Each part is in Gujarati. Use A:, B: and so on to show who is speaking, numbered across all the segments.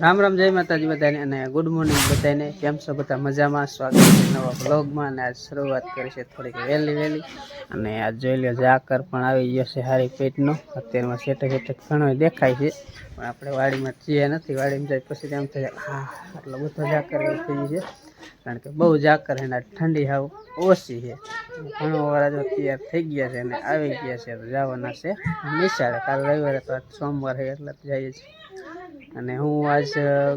A: રામ રામ, જય માતાજી બધાને અને ગુડ મોર્નિંગ બધાને. કેમ છો બધા? મજામાં? સ્વાગત છે નવા બ્લોગમાં અને આજ શરૂઆત કરી છે થોડીક વહેલી વહેલી. અને આજ જોઈ લો ઝાકર પણ આવી ગયો છે હારી પેટનો. અત્યારમાં સેટક સેટે ઘણો દેખાય છે. પણ આપણે વાડીમાં છીએ નથી. વાડીમાં જાય પછી તેમ થાય, હા, આટલો બધો ઝાકર થઈ ગયો છે. કારણ કે બહુ ઝાકર છે ને ઠંડી હાવ ઓછી છે. ઘણો વાર તૈયાર થઈ ગયા છે અને આવી ગયા છે. તો જવાના છે નિશાળે. કાલ રવિવારે તો આજ સોમવાર છે, એટલે જઈએ છીએ. અને હું આજ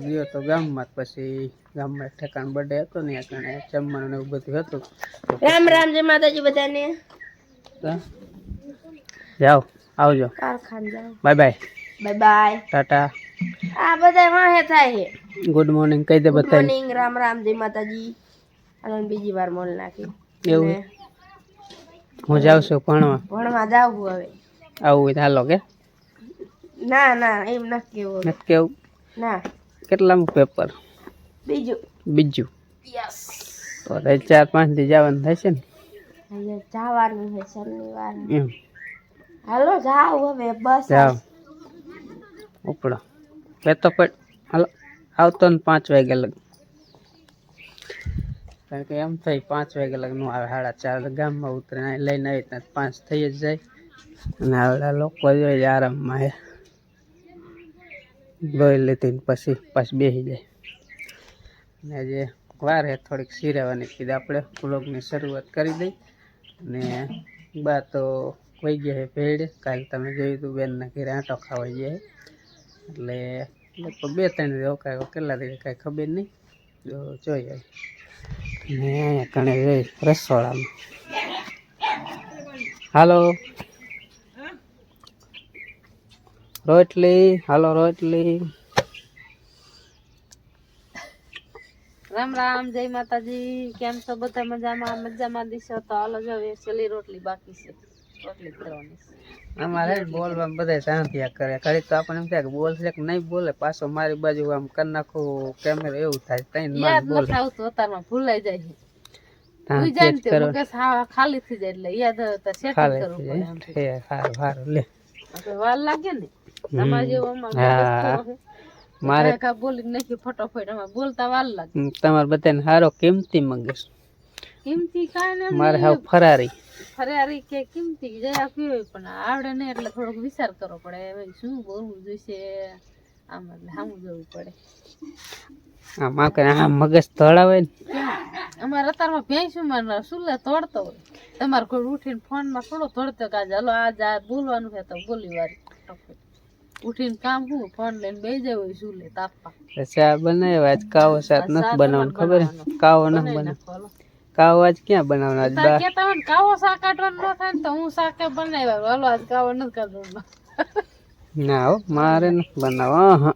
A: ગયો તો ગામમાં પછી ગામમાં ઠેકાણ બર્થડે હતો ને કારણે જમવાનું ને એવું બધું હતું.
B: રામ રામ જય માતાજી બધાને.
A: જાઓ આવજો.
B: કારખાન જાઓ.
A: Bye bye.
B: Bye bye.
A: Tata.
B: આ બધા વાહે થાય છે.
A: ગુડ મોર્નિંગ કહી દે બધા
B: મોર્નિંગ રામ રામ જય માતાજી. અને બીજી વાર મોલ નાખી.
A: એવું? હું જાઉં છું ભણવા.
B: ભણવા જાવ હવે.
A: આવું હોય હાલો કે?
B: ના ના એમ નથી કેવું.
A: નથી કેવું?
B: ના.
A: કેટલામું પેપર
B: બીજું.
A: બીજું?
B: યસ
A: તો તો ચાર પાંચ દી જવાનું થશે ને?
B: જવાનું છે શનિવાર.
A: એમ.
B: હાલો જાવ હવે બસ.
A: જાવ ઉપડો. એ તો પણ હાલો આવતો ને પાંચ વાગે લગ. કારણ કે એમ થઈ પાંચ વાગે લગનું આવે સાડા ચાર ગામમાં ઉતરે લઈને આવી ત્યાં પાંચ થઈ જ જાય. અને આવડા લોકો જોઈએ આરામમાં હે. લીધી ને પછી પાછી બેસી જાય. ને આજે વાર હે, થોડીક સિરાવાની કીધે. આપણે બ્લોગની શરૂઆત કરી દઈ. ને બા તો કોઈ ગયા છે ભેડ કાલે તમે જોયું હતું બેનના ઘરે આંટો ખાવા ગયા એટલે લગભગ બે ત્રણ દિવસ રોકાયો કેટલા દિવસ કાંઈ ખબર નહીં. તો જોઈ આવી ને અહીંયા કણે રસોડામાં. હાલો. રોટલી હાલો રોટલી.
B: રામ રામ જય માતાજી. કેમ છો? બધા મજામાં? મજામાં દિશો તો હાલો જો હવે રોટલી બાકી છે. રોટલી કરવાની
A: અમારે બોલવા બધા શાંતિયા કરે. ખરી તો આપણને એમ થાય કે બોલશે કે નહીં બોલે પાછો મારી બાજુ આમ કરી નાખું કેમેરો એવું થાય કઈ
B: યાદ
A: બોલે.
B: નથી આવતું અતારમાં ભૂલાઈ જાય છે. ખાલી થઈ જાય એટલે યાદ setting કરવું પડે
A: હારું હારું લે.
B: વાર લાગે ને.
A: મારે
B: બોલી નાખી ફટોફટ. અમે બોલતા વાર લાગે.
A: તમારે બધાને હારો કિંમતી મગજ
B: કિંમતી કાંઈ ને
A: મારે હાવ ફરારી.
B: ફરારી કે કિંમતી જયા પીવે પણ આવડે નહીં એટલે થોડોક વિચાર કરવો પડે. હવે શું બોલવું જોઈશે? આમ એટલે સામું જવું પડે.
A: આમ આમ કરે આ મગજ તળાવે ને.
B: અમારે અત્યારમાં ભેંસું માં સુલે તોડતો હોય. તમારે કોઈ ઉઠીને ફોનમાં થોડો તોડતો કે આજે હલો આજ આ બોલવાનું છે તો બોલી વારી. ઉઠીને કામ શું ફોન લઈને બેસી જાય હોય શું તાપવા.
A: તો ચા બનાવ્યો આજ કાવો શાક નથી બનાવવાનું ખબર કાવો નથી
B: બનાવી
A: કાવો આજ ક્યાં બનાવવાનો? આજ બા
B: કે તમે કાવો શાક કાઢવાનું ન થાય ને તો હું શાક બનાવ્યા હાલો આજ કાવો નથી કાઢવાનો.
A: ના હો મારે નથી બનાવો હા
B: હા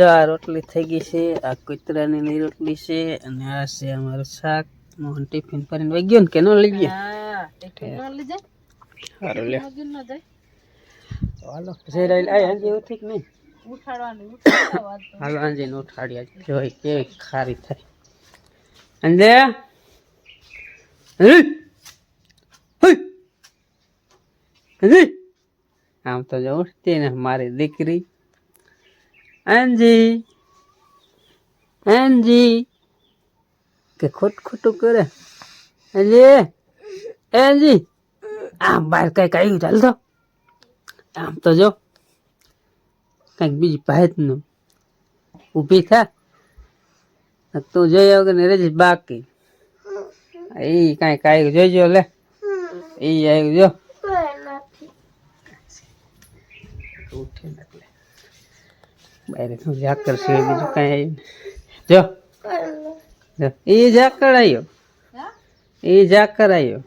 B: હા
A: રોટલી થઈ ગઈ છે આ કૂતરાની ની રોટલી છે અને આ છે અમારું શાક. મોહન ટિફિન ભરીને વહી ગયો ને કે ન લઈ ગયો?
B: હા ન
A: સારું લે
B: ન જાય
A: હાલો જઈ આ હાંજી ઉઠી કે નહીં?
B: ઉઠાડવાની ઉઠાડવા.
A: હાલો હાંજીને ઉઠાડ્યા જોઈ કેવી ખારી થાય અંજે! આમ તો જો ઉઠતી ને મારી દીકરી. અંજી અંજી કે ખોટ ખોટું કરે? અંજી અંજી આમ બહાર કઈ આવ્યું ચાલતો આમ તો જો કંઈક બીજી ભાતનું ઊભી થા. તું જોઈ વગર ને રેજી બાકી. એ કાંઈક આવ્યું જોઈજો લે. એ આવ્યું જો. ઉઠે ને એટલે. બહાર ઝાકર છે બીજું કાંઈ જો. એ ઝાકર આવ્યો એ ઝાકર આવ્યો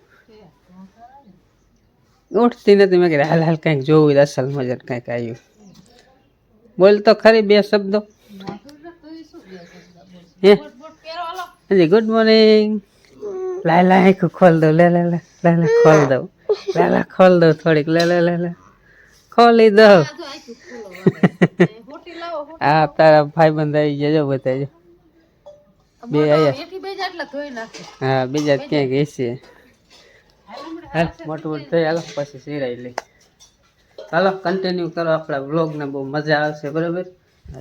A: ઉઠતી નથી. મેં કીધું હાલ હાલ કંઈક જોવું અસલ મજા કંઈક આવ્યું. બોલ તો ખરી બે શબ્દો. હે? હજી ગુડ મોર્નિંગ લાય લાય આખું ખોલ દઉં લે લે લે લે ખોલ દઉં. લે લે ખોલ દઉં થોડીક લે લે લે લે ખોલી દઉં. આ તારા ભાઈ બંધ આવી જજો જો બતાવજો. બે આયા. હા બીજા ક્યાંક છે હાલ મોટું મોટું થઈ હાલો પછી સિરાઈ લઈ. ચાલો કન્ટિન્યુ કરો આપણા વ્લોગને બહુ મજા આવશે બરાબર?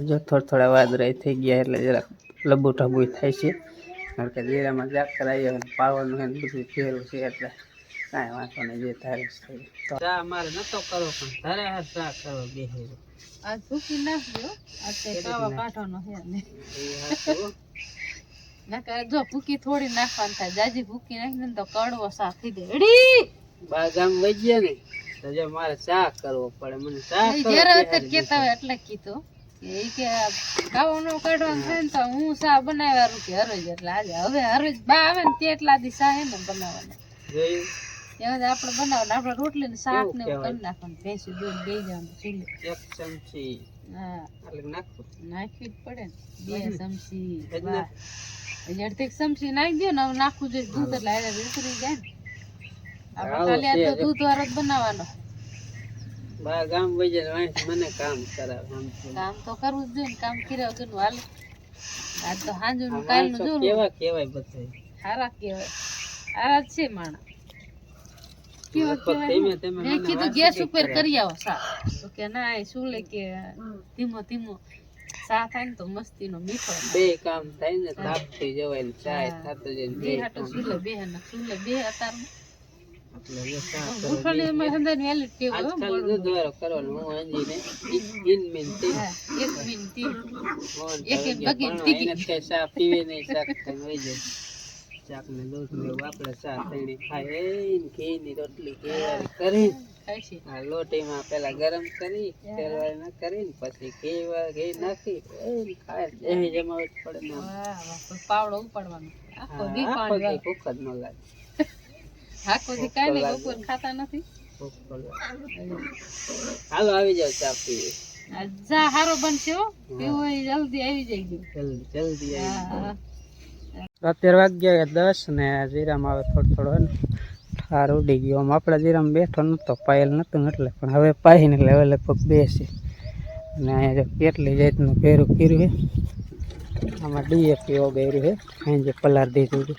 A: જો થોડા થોડા વાદળાઈ થઈ ગયા એટલે જરાક લબુ ટબુ થાય છે. કારણ કે દેરામાં જાગ કરાવીએ અને પાવાનું એને બધું ફેરવું છે એટલે કાંઈ વાંધો નહીં જે તારે તો ચા અમારે નતો કરવો પણ તારે હાથ ચા કરવો બે
B: આ ભૂકી નાખ્યો આ કાવા કાઢવાનો છે નકર જો ભૂકી થોડી નાખવાની થાય જાજી ભૂકી નાખી ને તો કડવો શાક થઈ જાય. રેડી?
A: બા ગામ ને તો જો મારે ચા કરવો પડે મને કરવો
B: જ્યારે કેતા હોય એટલે કીધું. કે કે કાવાનો કાઢવાનું થાય ને તો હું શા બનાવ્યા કે હરોજ એટલે આજે હવે હરોજ બા આવે ને તેટલા દી શા હે ને બનાવવાના.
A: જોયું?
B: આપણે બનાવવાનું આપણે રોટલી ને શાક ને કરી નાખવાનું ભેંસું દૂધ દઈ જવાનું ચૂલે
A: એક ચમચી.
B: હા.
A: એટલે નાખું?
B: નાખવી જ પડે ને. બે ચમચી
A: જ ને.
B: વાહ. એટલે અડધી ચમચી નાખી દો ને નાખવું જોઈએ. દૂધ એટલે હારે ઉતરી જાય ને. આપણે ખાલી તો દૂધ વાળો જ બનાવવાનો.
A: બા ગામ વહી મને કામ કરાવે
B: કામ તો કરવું જ જોઈએ કામ કર્યા વગરનું હાલે. આજ તો
A: હાંજુ
B: નું જોવું
A: કેવા કેવાય બધા
B: સારા કેવાય છે માણસ કેવા
A: પણ ધીમે ધીમે
B: મેં
A: મને
B: કીધું ગેસ ઉપર
A: કરી
B: આવો સા તો કે ના શું લે કે ધીમો ધીમો. સા થાય ને તો મસ્તીનો મીઠો
A: બે કામ થાય ને તાપ થઈ જવાય ને ચાય. થતો જાય
B: બે હાટો. સુલે બે હે સુલે બે અતાર
A: ને ને ની રોટલી કરી
B: છે
A: આ લોટીમાં પેલા ગરમ કરી તેલવાળી ના કરીને પછી ઘી ઘી નાખી એ ખાય. એવી જમાવટ પડે
B: પાવડો ઉપાડવાનો. આખો
A: ઘી
B: પાણી
A: ભૂખ જ ન લાગે.
B: આખો ઘી કાંઈ નહીં બપોર ખાતા નથી.
A: હાલો આવી જાવ ચા પીવી.
B: જા હારો બનશે હો. પીવું જલ્દી આવી જાય
A: જલ્દી જલ્દી આવી અત્યારે વાગ્યા દસ ને જીરામાં આવે થોડો થોડો ને ઉડી ગયો આમ આપણા જીરામાં બેઠો નહોતો પાયેલ નહોતું એટલે પણ હવે પાઈને એટલે હવે લગભગ બેસે. અને અહીંયા જો કેટલી જાતનું ભેરું કર્યું છે આમાં ડીએપી ઓગેર્યું છે અહીં જે પલાર દીધું છે.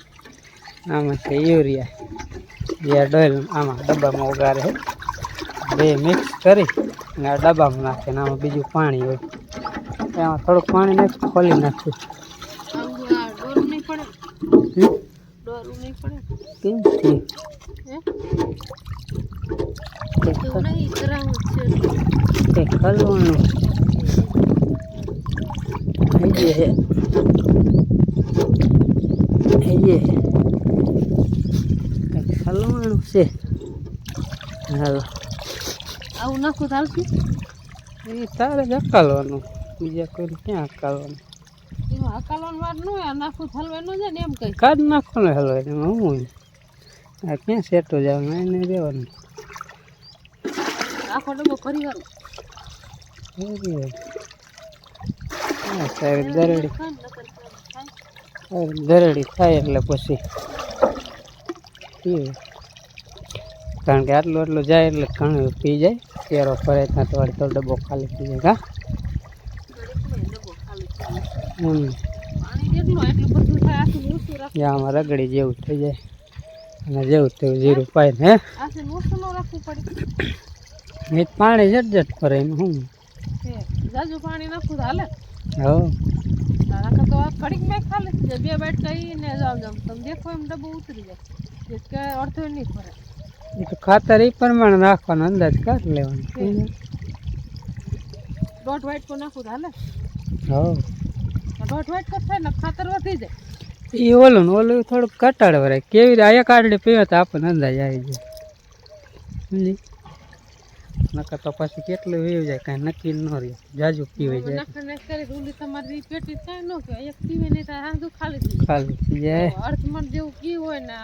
A: આમાં છે યુરિયા. જે ડોલ આમાં ડબ્બામાં ઉગારે છે બે મિક્સ કરી અને આ ડબ્બામાં નાખે ને આમાં બીજું પાણી હોય. એમાં થોડુંક પાણી નાખી ખોલી નાખ્યું. કેમ તે ખલવાનું હૈયે હૈયે કંઈક ખલવાનું છે હાલો
B: આવું નાખું તો
A: એ તારે જ અકાલવાનું બીજા કોઈ ક્યાં અકાલવાનું
B: એમાં હકાલવાનું વાર ન નાખું હલવાય ન ને એમ કઈ
A: કાઢ નાખવાનું હલવાય એમાં હું? આ ક્યાં સેટો જવાનું એને રહેવાનું.
B: આખો ડબ્બો ફરી
A: સારી દરડી. થાય એટલે પછી. કારણ કે આટલું આટલું જાય એટલે ઘણું પી જાય. કેરો ફરે ત્યાં તો અડધો ડબ્બો ખાલી પી જાય હા? આમાં રગડી જેવું થઈ જાય. અને જેવું તેવું જીરું પાય ને હે
B: પડે.
A: એ પાણી જટ કરે એમ હું?
B: છે જાજુ પાણી નાખું હાલે.
A: હો
B: તો આ મેં ખાલી. બે બાઈટ કહીને જાવ જાવ. તમે દેખો એમ ડબ્બો ઉતરી જાય. કે અડધો નહીં ફરે
A: એ તો ખાતર એ પ્રમાણે નાખવાનો અંદાજ કાઢી લેવાનો.
B: દોઢ વાઈટ કો નાખું હાલે.
A: હો
B: દોઢ વાઈટ કો થાય ને ખાતર વધી જાય.
A: એ ઓલું ને ઓલું થોડુંક કટાડ વરાય કેવી રીતે આયા કાઢડી પીવે તો આપણને અંદાજ આવી જાય. સમજી નકર તો પછી કેટલું વીવ જાય કાંઈ નક્કી ન રહે જાજુ પીવાય જાય.
B: એક ખાલી જાય. અર્થમાં જેવું કી હોય ને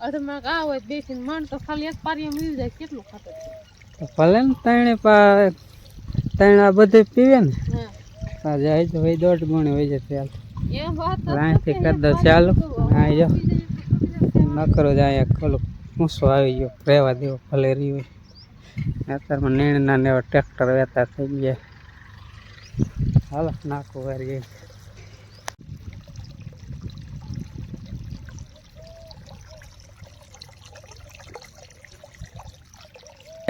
B: અર્ધ મણ આ હોય બેસીને મણ તો ખાલી એક પારીએ મળી જાય કેટલું ખાતર?
A: ભલે ને ત્રણે પા ત્રણ આ બધે પીવે ને.
B: હા.
A: જાય તો ભાઈ દોઢ ગણી હોય
B: જાય જ
A: લાઈનથી કરી દો ચાલો. હા જો ન કરો જાય ખોલું. ઊંસો આવી ગયો. રહેવા દેવો ભલે રહી હોય. અત્યારમાં નીણના ને એવા ટ્રેક્ટર વહેતા થઈ ગયા. હાલો નાખું વાર ગઈ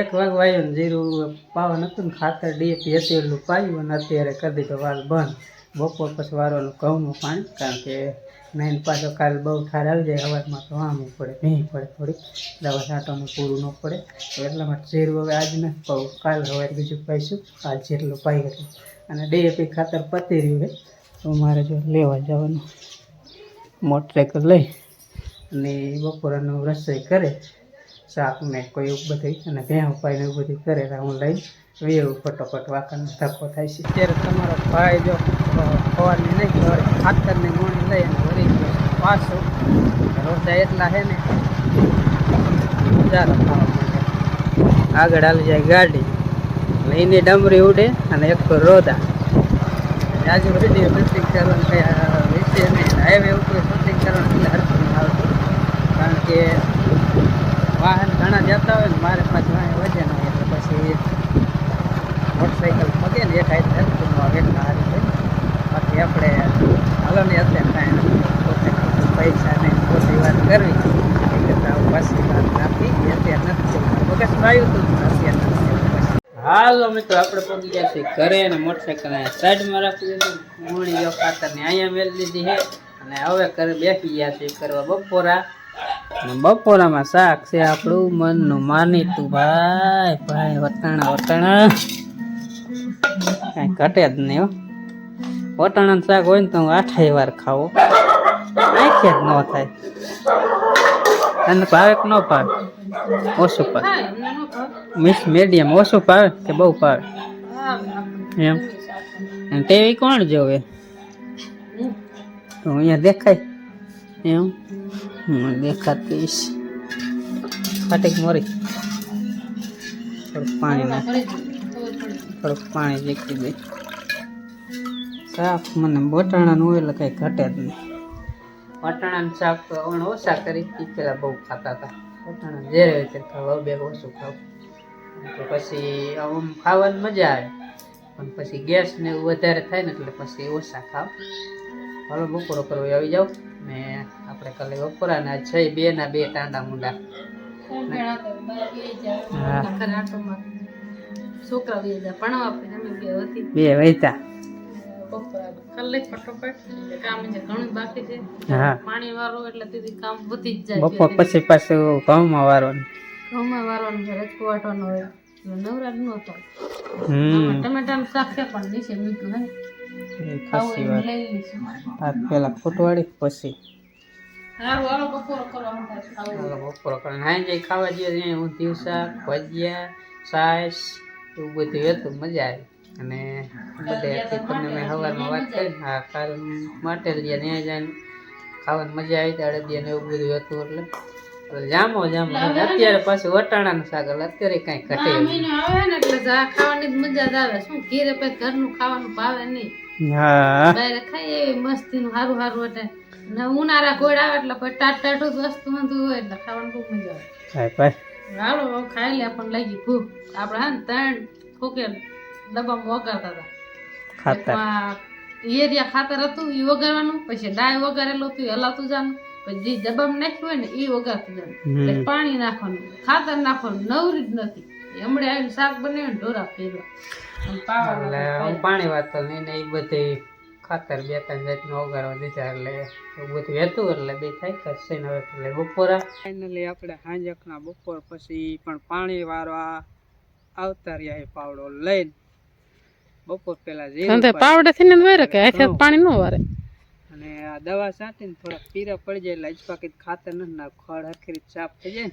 A: એક વાગ વાયો ને જીરું પાવન હતું ને ખાતર ડીએપી હતું એટલું પાયું અને અત્યારે કરી દીધો વાલ બંધ. બપોર પછી વારવાનું ઘઉંનું પાણી, કારણ કે નાઈન પાછો કાલ બહુ ઠાર આવી જાય અવાજમાં તો આમવું પડે નહીં પડે થોડીક. દવા છાંટવાનું પૂરું ન પડે. એટલા માટે જીરું હવે આજ નથી પાવું કાલ હવે બીજું પાઈશું કાલ જેટલું પાઈ હતું. અને ડીએપી ખાતર પતી રહ્યું છે, તો મારે જો લેવા જવાનું. મોટરસાઇકલ લઈ અને બપોરનું રસોઈ કરે શાક ને કોઈ એવું બધું અને ભેં ઉપાય એવું બધું કરે હું લઈ વેવું ફટોફટ વાકણ ધક્કો થાય છે. ત્યારે તમારો ભાઈ જો ખવાની નહીં ખબર ખાતરની મોણી લઈ અને વળી ગયો પાછો. રોજા એટલા છે ને, ચાલો ખાવા માટે. આગળ હાલી જાય ગાડી. એની ડમરી ઉડે અને એક રોદા. આજુ વીડિયો શૂટિંગ કરવાનું વિશે હાઈવે ઉપર શૂટિંગ કરવાનું એટલે હરકત આવતું. કારણ કે વાહન ઘણા જતા હોય ને, મારે પાછું અહીં વજન મોટરસાઇકલ પગે ને એક હાઈટ હરખું ન હારી છે બાકી આપણે હાલો ને અત્યારે કાંઈ પોતે ખોટું પૈસા ને ખોટી વાત કરવી. એ કરતાં પાછી વાત એ અત્યારે નથી મગજ આવ્યું હતું? અત્યારે હાલો મિત્રો, આપણે પહોંચી ગયા છીએ ઘરે અને મોટરસાઇકલ અહીંયા સાઈડમાં રાખી દીધું. જો ખાતરની અહીંયા મેળ દીધી છે. અને હવે ઘરે બેસી ગયા છે કરવા બપોરા. બપોરામાં શાક છે આપણું. મનનું માનીતું ભાઈ. ભાઈ, વટાણા વટાણા. કાંઈ ઘટે જ નહીં હો. વટાણાનું શાક હોય ને તો હું આઠાઈ વાર ખાવો આંખે જ ન થાય. તને ભાવે કે ન ભાવે? ઓછું ભાવે. મિક્સ મીડિયમ ઓછું ભાવે કે બહુ ભાવે? એમ. અને ટીવી કોણ જોવે? તો અહીંયા દેખાય. એમ. હું દેખાતી ફાટેક મોરી? પાણી નાખ
B: ફરી જઈએ. ખબર પડી.
A: થોડુંક પાણી જીકી દે શાક મને બટાણાનું હોય એટલે કંઈ ઘટે જ નહીં. બટાણાનું શાક તો હમણાં ઓછા કરી પેલા બહુ ખાતા હતા. બટાણા જે ત્યારે ખાવા બે ઓછું ખાવું. તો પછી આમ ખાવાની મજા આવે. પણ પછી ગેસ ને એવું વધારે થાય ને એટલે પછી ઓછા ખાવ. હાલો બપોરો કરવો આવી જાવ ને આપણે કાલે બપોરાના છે બે ના બે ટાંડા મુંડા.
B: તો.
A: હા.
B: છોકરા બે હતા ભણવા બે હતી.
A: બે વૈતા
B: બપોરે ખાલી લઈ ફટોફટ. એટલે કામ છે ઘણું બાકી છે
A: હા.
B: પાણી વાળો એટલે તેથી કામ વધી જ જાય
A: બપોર પછી પાછું ઘઉંમાં વારવાનું.
B: ઘઉંમાં વારવાનું છે રજકો વાટવાનો હોય. નવરાજ
A: હમ.
B: ટમેટાનું શાક છે પણ નીચે મીઠું હે
A: પેલા ફૂટવાડી પછી?
B: બપોરો કરવા ખાવું.
A: જઈએ ત્યાં ઊંધિયું શાક ભજીયા છાશ એવું બધું હતું મજા આવી. અને બધે તમને મેં સવારમાં વાત કરી. હા કાલ માટે ત્યાં જઈને ખાવાની મજા આવી અડદિયા ને એવું બધું હતું એટલે. જામો જામો. અત્યારે પાછું વટાણાનું શાક એટલે અત્યારે કાંઈ ઘટે
B: આવે ને એટલે ખાવાની જ મજા જ આવે. શું ઘીરે પછી ઘરનું ખાવાનું ભાવે નહીં.
A: હા.
B: બહાર ખાઈએ એવી મસ્તીનું સારું સારું એટલે. ને ઉનાળા ગોળ આવે એટલે ટાટ ટાટું જ વસ્તુ બધું હોય એટલે ખાવાનું ખૂબ મજા આવે. હાલો ખાઈ લે પણ લાગી ભૂખ. આપણે હા ને ત્રણ ખોકે ડબ્બામાં વગાડતા હતા.
A: ખાતર.
B: એરિયા ખાતર હતું એ વગાડવાનું પછી ડાય વગાડેલું હતું હલાતું જવાનું પછી જે ડબ્બામાં નાખ્યું હોય ને એ વગાડતું જવાનું. પાણી નાખવાનું ખાતર નાખવાનું નવરી જ નથી. હમણાં આવીને શાક બનાવ્યું ને ઢોરા ફેરવા.
A: પાણી વાત નહીં ને એ બધી ખાતર બે ત્રણ જાતનું ઓગાળવા દીધા એટલે એવું બધું હતું એટલે બે થાય કરશે ને હવે એટલે બપોરા. ફાઇનલી આપણે હાંજકના બપોર પછી પણ પાણી વાળવા આવતા રહ્યા એ પાવડો લઈને. બપોર પેલા જે પાવડા
B: પાવડે થી ને વારે કે પાણી ન વારે.
A: અને આ દવા છાંટીને થોડા પીરા પડી જાય એટલે અજપાકી ખાતર ન ના ખડ હખરી ચાપ સાફ થઈ જાય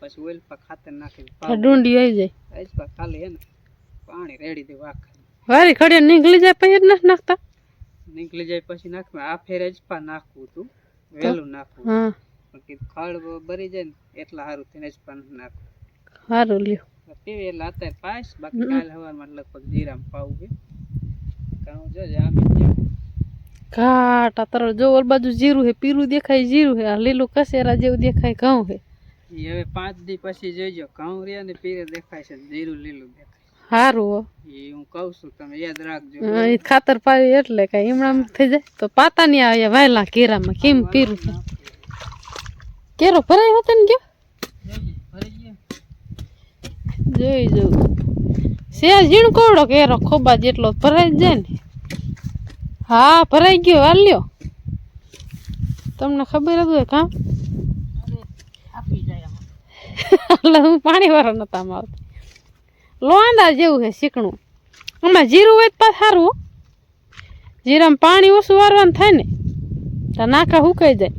A: પછી ઓઇલ પર ખાતર નાખી
B: ડુંડી આવી જાય.
A: અજપા ખાલી હે ને પાણી રેડી દે વાખ
B: વારી ખડી નીકળી જાય પછી જ નથી નાખતા.
A: નીકળી જાય પછી નાખવું આ ફેરે જ પા નાખવું હતું. વહેલું નાખવું પણ કીધું ખડ ભરી જાય ને એટલા સારું થઈને જ નથી નાખવું
B: સારું લ્યો.
A: પીવી એટલે અત્યારે પાસ બાકી કાલ સવારમાં લગભગ જીરામાં પાવું છે. કારણ જો જામી
B: ઘાટ આ જો ઓલ બાજુ જીરું હે પીરું દેખાય જીરું હે આ લીલું કસેરા જેવું દેખાય ઘઉં હે
A: હવે પાંચ દી પછી જોઈજો ઘઉં રહ્યા ને પીરે દેખાય છે જીરું લીલું દેખાય.
B: સારું હો.
A: હું કહું છું તમે યાદ રાખજો.
B: હા, ઈ ખાતર પાવી એટલે કઈ ઈમણામ થઈ જાય. તો પાતા નહીં આવે વાયલા કેરામાં કેમ પીરું છે? કેરો ભરાય હતો ને ગયો?
A: ગયો.
B: જોઈ જોઉં. છે ઝીણકોવડો કેરો ખોબા જેટલો ભરાઈ જાય ને. હા ભરાઈ ગયો હાલ્યો તમને ખબર જ હોય કામ એટલે હું પાણી વાળો નતા આવતી. લોંદા જેવું છે શીકણું આમાં જીરું હોય તો પાછું સારું જીરામાં પાણી ઓછું વારવાનું થાય ને તો નાખા સુકાઈ જાય.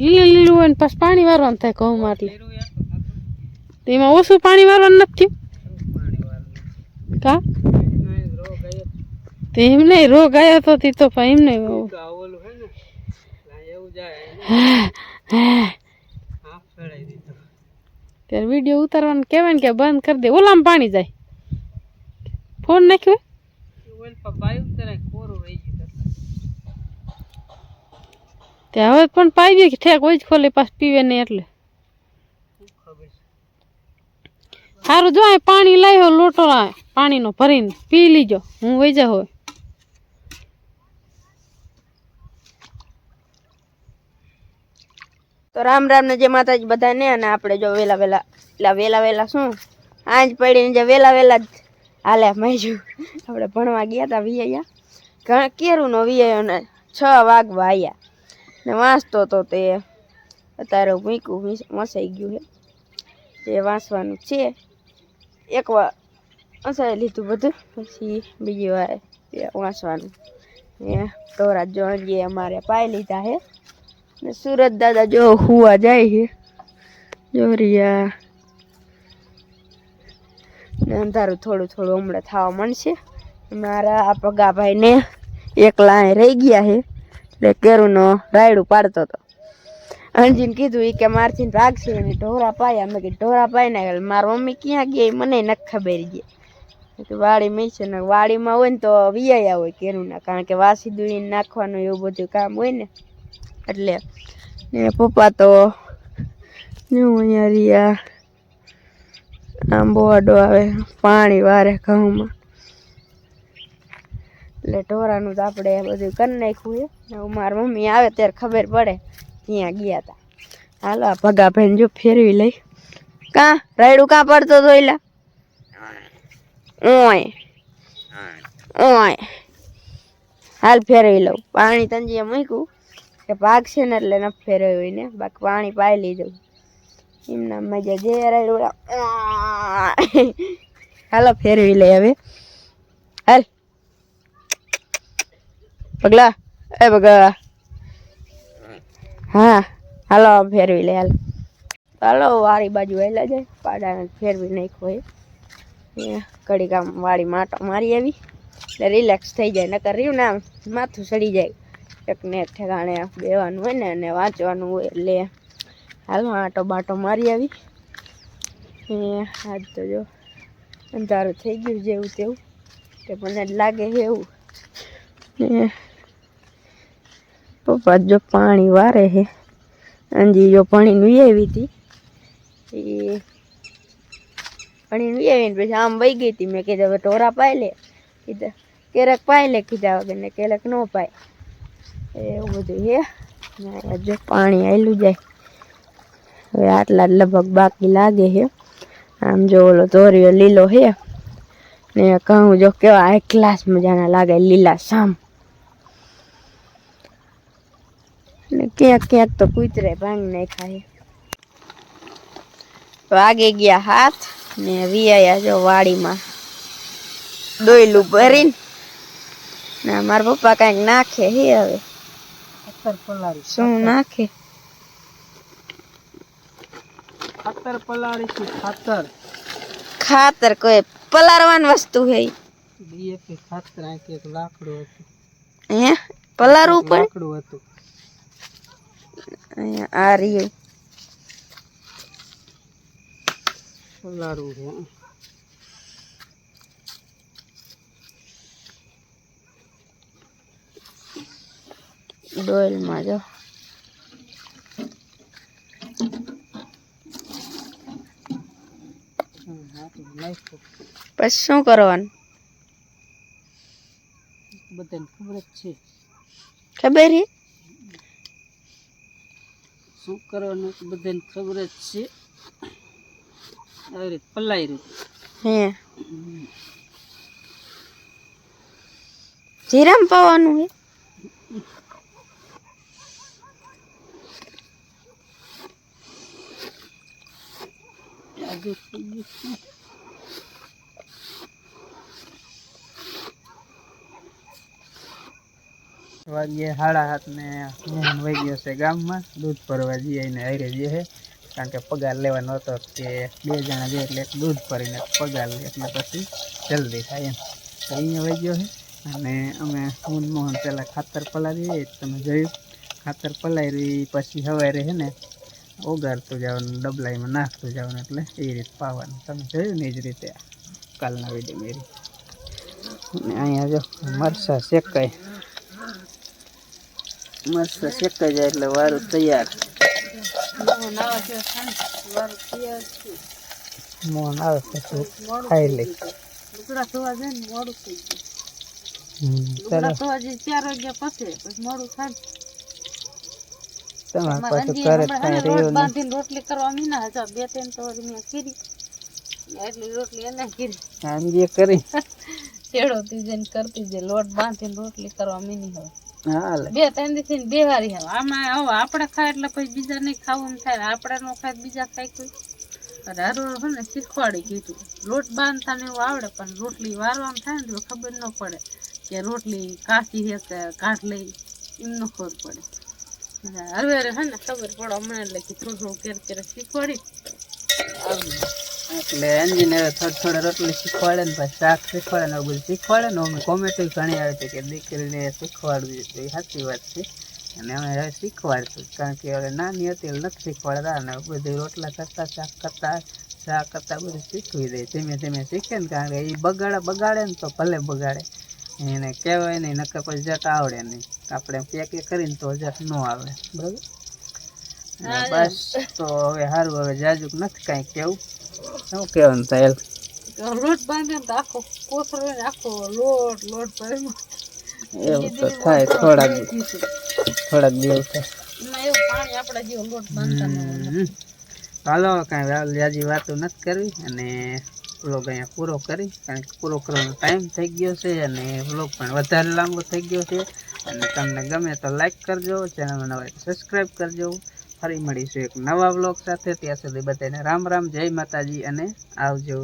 B: લીલું લીલું હોય ને પછી પાણી વારવાનું થાય ઘઉંમાં એટલે. એમાં ઓછું પાણી વારવાનું નથી કા? તો એમને રોગ આવ્યો તો તી તો એમને એમ નહીં. ત્યારે વીડિયો ઉતારવાનું કહેવાય ને કે બંધ કરી દે. ઓલામાં પાણી જાય. ફોન નાખ્યો ત્યાં હવે પણ દે કે ઠેક હોય જ ખોલે પાસ પીવે નહીં એટલે. સારું જો પાણી લાવ્યો લોટો પાણીનો ભરીને પી લીજો. હું વહી જા હોય
C: તો રામ રામ ને જે માતાજી બધાને અને આપણે જો વેલા વેલા, એટલે વેલા વેલા શું? આંજ પડીને જે વેલા વેલા જ હાલે માજુ. આપણે ભણવા ગયા હતા વિયા કેરું નો વિયો ને છ વાગવા આવ્યા ને વાંચતો તો તે અત્યારે ભૂંકું વસાઈ ગયું છે. તે વાંચવાનું છે, એક વાર વસાઈ લીધું બધું. પછી બીજી વાર વાંચવાનું એ તોરા જો હજી અમારે પાઈ લીધા છે. ને સુરત દાદા જો હુવા જાય છે. જો રિયા. ને અંધારું થોડું થોડું હમણાં થવા મળશે મારા આ પગાભાઈને એકલા અહીં રહી ગયા છે. એટલે કેરુનો રાયડું પાડતો હતો. અંજીને કીધું એ કે મારથી ભાગશે એને ઢોરા પાયા. મેં કીધું, ઢોરા પાઈ ના મારા મમ્મી ક્યાં ગઈ? મને નથી ખબર ગઈ. તો વાડી મેં છે ને વાડીમાં હોય ને તો વિયાયા હોય કેરુના. કારણ કે વાસી દુઈ નાખવાનું એવું બધું કામ હોય ને એટલે ને પપ્પા તો હું અહીંયા રહ્યા આંબો આડો આવે, પાણી વારે ઘઉંમાં. એટલે ઢોરાનું તો આપણે બધું કરી નાખ્યું છે. મારી મમ્મી આવે ત્યારે ખબર પડે ત્યાં ગયા હતા હાલો, આ ભગા ભાઈ જો ફેરવી લઈ. કાં? રાયડું કા પડતો તો એલા? ઓય. ઓય. હાલ ફેરવી લઉં. પાણી તંજીએ મૂક્યું કે પાક છે ને એટલે ન ફેરવ્યું ને બાકી પાણી પાઈ લીધું. એમના મજા જે હાલો ફેરવી લે હવે. હાલ. પગલા. એ પગલા. હા. હાલો ફેરવી લે, હાલ. હાલો, વાળી બાજુ વહેલા જાય. પાડાને ફેરવી નાખ્યો એ. કડીક આમ વાળી માટો મારી આવી. એટલે રિલેક્સ થઈ જાય. નકર રહ્યું ને આમ માથું સડી જાય. એકને એક ઠેકાણે બેવાનું હોય ને અને વાંચવાનું હોય એટલે હાલમાં આટો બાટો મારી આવી. એ આજ તો જો અંધારું થઈ ગયું જેવું તેવું. કે મને લાગે છે એવું. ને પપ્પા જો પાણી વારે છે. અંજી જો પાણી નુઈ આવી હતી. એ પાણી નુઈ આવીને પછી આમ વહી ગઈ હતી. મેં કીધું હવે ટોરા પાય લે. કીધા ક્યારેક પાય લે કીધા વગર ને ક્યારેક ન પાય. એવું બધું હે જો પાણી આવેલું જાય. હવે આટલા જ લગભગ બાકી લાગે છે. આમ જો ઓલો ધોરિયો લીલો છે ને કહું જો કેવા એક ક્લાસ મજાના લાગે, લીલા સામ. ને ક્યાંક ક્યાંક તો કૂતરે ભાંગ નાખ્યા છે. વાગે ગયા હાથ ને વિયા જો વાડીમાં. દોયલું ભરીને. ને, મારા પપ્પા કાંઈક નાખે હે હવે.
A: ખાતર પલાળી
C: શું નાખે
A: ખાતર પલાળી છે ખાતર
C: ખાતર કોઈ પલારવાની વસ્તુ હે
A: ડીએપી ખાતર આંખે એક લાકડું હતું
C: હે પલારવું પડે
A: લાકડું હતું
C: અહીંયા આ રહ્યું
A: પલાળવું છે
C: ડોલમાં જો. પછી શું કરવાનું?
A: બધાને ખબર જ છે.
C: ખબર
A: શું કરવાનું બધાને ખબર જ છે.
B: આવી રીતે પલાઈ રીતે
C: હે. જીરામ પાવાનું હે?
B: આજે થઈ
A: સાડા હાથ ને મોહન વહી ગયો છે ગામમાં. દૂધ ભરવા જઈએ ને હારે જઈએ કારણ કે પગાર લેવાનો હતો કે બે જણા જઈએ એટલે દૂધ ભરીને પગાર લે એટલે પછી જલ્દી થાય એમ. તો અહીંયા વહી ગયો છે અને અમે હું મોહન પહેલાં ખાતર પલાવીએ તમે જોયું. ખાતર પલાવી પછી સવારે છે ને ઓગાળતું જવાનું ડબલાઈમાં નાખતું જવાનું એટલે એ રીત પાવાનું તમે જોયું ને એ જ રીતે કાલના વીડિયો મેરી અને અહીંયા જો મરસા શેકાય મરસા શેકાઈ જાય એટલે વારું તૈયાર
B: હું નાવા જેવા થાય ને, વારું તૈયાર છે.
A: મોહન આવે પછી ખાઈ
B: થઈ
A: લે
B: ગયું. જાય ને મોડું થઈ ગયું ચાર વાગ્યા પછી પછી મોડું થાય.
A: તમારે પાછું કરે કાંઈ
B: હે ને લોટ
A: રહ્યું
B: બાંધીને રોટલી કરવા મીના હતા બે ત્રણ તો મેં કરી એટલી રોટલી એને કરી
A: સાંજે કરી.
B: ચેડોતી જઈને કરતી જે લોટ બાંધીને રોટલી કરવા મીની હવે. બે ત્રણ દી થઈને બેહારી હવે આમાં હવે આપણે ખાય એટલે પછી બીજા નહીં ખાવું થાય. આપણે નો ખાય બીજા ખાય કોઈ. અરે હારું હે ને શીખવાડી કીધું. લોટ બાંધતા ને એવું આવડે પણ રોટલી વારવાનું થાય ને તો ખબર ન પડે કે રોટલી કાચી હે કે કાઢ લઈ એમ ન ખબર પડે. હવે હે ને ખબર પડો હમણાં એટલે કે થોડું થોડું કેર કેર શીખવાડી.
A: એટલે એન્જિન હવે થોડી થોડી રોટલી શીખવાડે ને પછી શાક શીખવાડે ને બધું શીખવાડે ને અમે કોમેન્ટ ઘણી આવે છે કે દીકરીને શીખવાડવી એ સાચી વાત છે. અને અમે હવે શીખવાડશું, કારણ કે હવે નાની હતી નથી શીખવાડતા અને બધી રોટલા કરતા, શાક કરતા શાક કરતા બધું શીખવી દે, ધીમે ધીમે શીખે ને, કારણ કે એ બગાડે બગાડે ને તો ભલે બગાડે. એને કહેવાય નહીં નકર પછી જટ આવડે નહીં. આપણે પેક કરીને તો જટ ન આવે. બરાબર? બસ તો હવે સારું હવે જાજુક નથી કાંઈ કેવું. શું કહેવાનું થાય
B: લોટ બાંધે તો આખો કોથળો આખો લોટ લોટ ભરેલો.
A: એવું તો થાય થોડાક થોડાક દિવસ. હાલો કાંઈ જાજી વાતો નથી કરવી અને વ્લોગ અહીંયા પૂરો કરી, કારણ કે પૂરો કરવાનો ટાઈમ થઈ ગયો છે અને વ્લોગ પણ વધારે લાંબો થઈ ગયો છે. અને તમને ગમે તો લાઈક કરજો ચેનલમાં નવા સબસ્ક્રાઈબ કરજો. ફરી મળીશું એક નવા વ્લોગ સાથે. ત્યાં સુધી બધાને રામ રામ, જય માતાજી અને આવજો.